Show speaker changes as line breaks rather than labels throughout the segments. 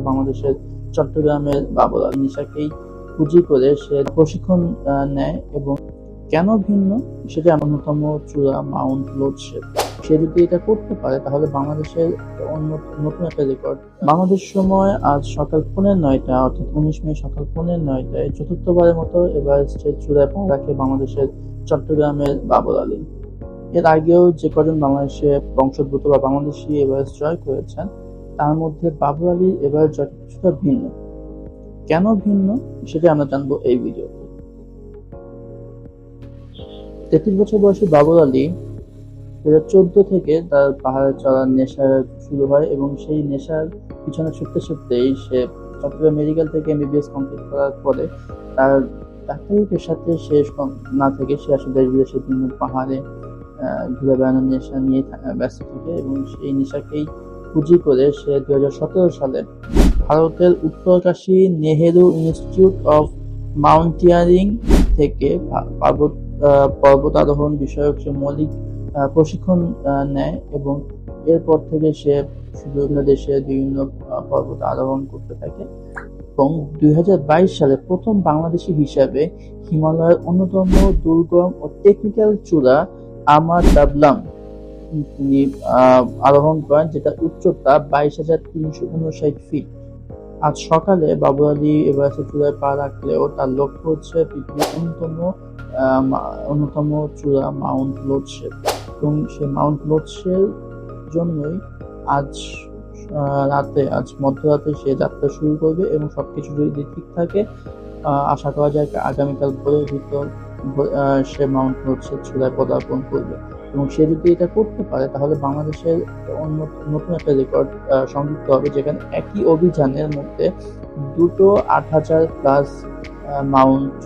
বাংলাদেশের চট্টগ্রামের বাবুরা নিশাকেই পুঁজি করে সে প্রশিক্ষণ নেয় এবং কেন ভিন্ন? সেটা অন্যতম চূড়া মাউন্ট লোডশেপ সে যদি এটা করতে পারে, তাহলে বাংলাদেশের অন্য নতুন একটা রেকর্ড। বাংলাদেশ সময় আজ সকাল পৌনে নয়টা, অর্থাৎ উনিশ মে সকাল পৌনে নয়টায় চতুর্থবারের মতো এভারেস্টের চূড়ায় পা রাখে বাংলাদেশের চট্টগ্রামের বাবর আলী। এর আগেও যে কজন বাংলাদেশে বংশোদ্ভূত বা বাংলাদেশি এভারেস্ট জয় করেছেন তার মধ্যে বাবর আলী এবার কিছুটা ভিন্ন। কেন ভিন্ন সেটা আমরা জানব এই ভিডিওতে তেত্রিশ বছর বয়সী বাবর আলী দু চোদ্দ থেকে তার পাহাড়ে চড়ার নেশা শুরু হয় এবং সেই নেশার পিছনে ছুটতে ছুটতেই সে চট্টগ্রাম মেডিকেল থেকে এমবিবিএস কমপ্লিট করার পরে তার ডাক্তারি পেশাতে শেষ না থেকে সে আসলে দেশ বিদেশে বিভিন্ন পাহাড়ে ঘুরে বেড়ানোর নেশা নিয়ে ব্যস্ত থাকে এবং সেই নেশাকেই পুঁজি করে সে দুই হাজার সতেরো সালে ভারতের Uttarkashi Nehru institute of mountaineering থেকে পার্বত আহ, পর্বত আরোহণ বিষয়ক সে মৌলিক প্রশিক্ষণ নেয় এবং এরপর থেকে সে বিভিন্ন দেশে বিভিন্ন পর্বত আরোহণ করতে থাকে এবং দুই হাজার বাইশ সালে প্রথম বাংলাদেশি হিসাবে হিমালয়ের অন্যতম দুর্গম ও টেকনিক্যাল চূড়া আমার ডাবলাম তিনি আরোহণ করেন, যেটা উচ্চতা বাইশ হাজার তিনশো উনষাট ফিট আজ সকালে বাবু আলী এভারেস্ট চূড়ায় পা রাখলেও তার লক্ষ্য হচ্ছে পৃথিবীর অন্যতম অন্যতম চূড়া মাউন্ট লোডশেপ এবং সেই মাউন্ট লোডশের জন্যই আজ রাতে, আজ মধ্যরাতে সে যাত্রা শুরু করবে এবং সবকিছু যদি ঠিক থাকে আশা করা যায় আগামীকাল ভোরের ভিতর সে মাউন্ট লোডশেপ চূড়ায় পদার্পণ করবে। এবং সে যদি এটা করতে পারে, তাহলে বাংলাদেশের অন্য নতুন একটা রেকর্ড সংযুক্ত হবে, যেখানে একই অভিযানের মধ্যে দুটো আট হাজার প্লাস মাউন্ট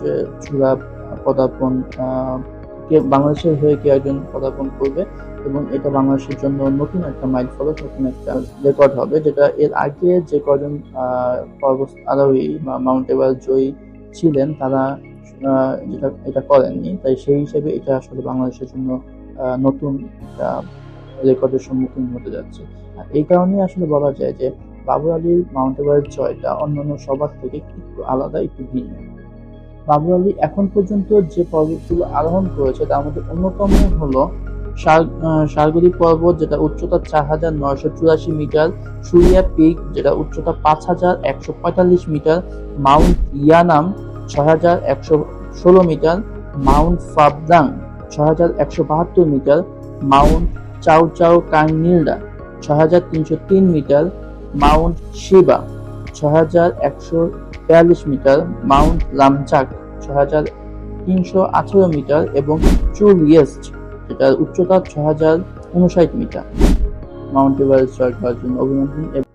চূড়া পদার্পণ কে বাংলাদেশের হয়ে কেউ একজন পদার্পণ করবে এবং এটা বাংলাদেশের জন্য নতুন একটা মাইল ফলক, নতুন একটা রেকর্ড হবে, যেটা এর আগে যে কজন পর্বত আরোহী বা মাউন্ট এভারেস্ট জয়ী ছিলেন, তারা যেটা, এটা করেননি। তাই সেই হিসেবে এটা আসলে বাংলাদেশের জন্য নতুন রেকর্ডের সম্মুখীন হতে যাচ্ছে। আর এই কারণে আসলে বলা যায় যে বাবর আলীর মাউন্ট এভারেস্ট জয়টা অন্যান্য সবার থেকে একটু আলাদা একটু ভিন্ন। বাবর আলী এখন পর্যন্ত যে পর্বতগুলো আরোহণ করেছে তার মধ্যে অন্যতম হলো সার- আহ, পর্বত যেটা উচ্চতা চার হাজার নয়শো চুরাশি মিটার সুরিয়া পিক যেটা উচ্চতা পাঁচ হাজার একশো পঁয়তাল্লিশ মিটার মাউন্ট ইয়ানাম ছয় হাজার একশো ষোলো মিটার মাউন্ট ফাবদাং ছয় হাজার একশো বাহাত্তর মিটার, মাউন্ট চাউ চাউ কাংনিলডা ছয় হাজার তিনশো তিন মিটার, মাউন্ট শিবা, ছয় হাজার একশো বিয়াল্লিশ মিটার, মাউন্ট লামচাক, ছয় তিনশো আঠারো মিটার এবং চুলিয়েস্ট যেটার উচ্চতা ছয় উনষাট মিটার। মাউন্ট এভারেস্ট জয় করার জন্য অভিনন্দন।